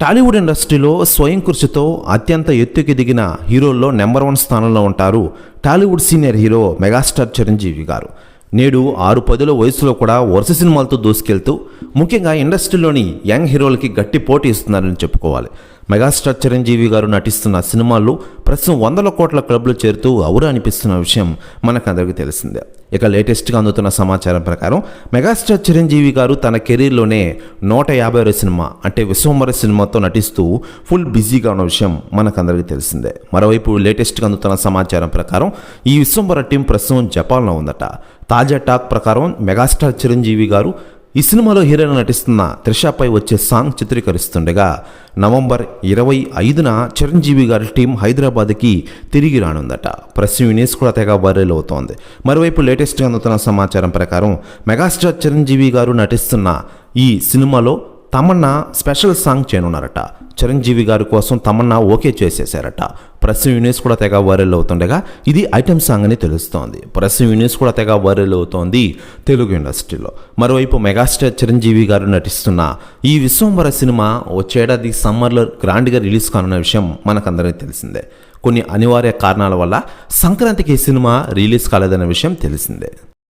టాలీవుడ్ ఇండస్ట్రీలో స్వయం కృషితో అత్యంత ఎత్తుకి దిగిన హీరోల్లో నెంబర్ వన్ స్థానంలో ఉంటారు Tollywood senior hero megastar Chiranjeevi garu. నేడు ఆరు పదుల వయసులో కూడా వరుస సినిమాలతో దూసుకెళ్తూ ముఖ్యంగా ఇండస్ట్రీలోని యంగ్ హీరోలకి గట్టి పోటీ ఇస్తున్నారని చెప్పుకోవాలి. మెగాస్టార్ చిరంజీవి గారు నటిస్తున్న సినిమాల్లో ప్రస్తుతం వందల కోట్ల క్లబ్లు చేరుతూ ఔరా అనిపిస్తున్న విషయం మనకందరికీ తెలిసిందే. ఇక లేటెస్ట్గా అందుతున్న సమాచారం ప్రకారం మెగాస్టార్ చిరంజీవి గారు తన కెరీర్లోనే నూట యాభై సినిమా అంటే విశ్వంబర సినిమాతో నటిస్తూ ఫుల్ బిజీగా ఉన్న విషయం మనకందరికీ తెలిసిందే. మరోవైపు లేటెస్ట్గా అందుతున్న సమాచారం ప్రకారం ఈ విశ్వంబర టీం ప్రస్తుతం జపాన్లో ఉందట. తాజా టాక్ ప్రకారం మెగాస్టార్ చిరంజీవి గారు ఈ సినిమాలో హీరోయిన్ నటిస్తున్న త్రిషాపై వచ్చే సాంగ్ చిత్రీకరిస్తుండగా నవంబర్ ఇరవై ఐదున చిరంజీవి గారి టీం హైదరాబాద్కి తిరిగి రానుందట. ప్రెస్ యూనిస్ కూడా తెగ వైరల్ అవుతోంది. మరోవైపు లేటెస్ట్గా అందుతున్న సమాచారం ప్రకారం మెగాస్టార్ చిరంజీవి గారు నటిస్తున్న ఈ సినిమాలో తమన్నా స్పెషల్ సాంగ్ చేయనున్నారట. చిరంజీవి గారి కోసం తమన్నా ఓకే చేసేశారట ప్రెస్ యూనిస్ కూడా తెగ వైరల్ అవుతుండగా ఇది ఐటెం సాంగ్ అని తెలుస్తోంది. ప్రెస్ యూనిస్ కూడా తెగ వైరల్ అవుతోంది తెలుగు ఇండస్ట్రీలో. మరోవైపు మెగాస్టార్ చిరంజీవి గారు నటిస్తున్న ఈ విశ్వంబర సినిమా వచ్చేడాది సమ్మర్లో గ్రాండ్గా రిలీజ్ కానున్న విషయం మనకందరికీ తెలిసిందే. కొన్ని అనివార్య కారణాల వల్ల సంక్రాంతికి ఈ సినిమా రిలీజ్ కాలేదన్న విషయం తెలిసిందే.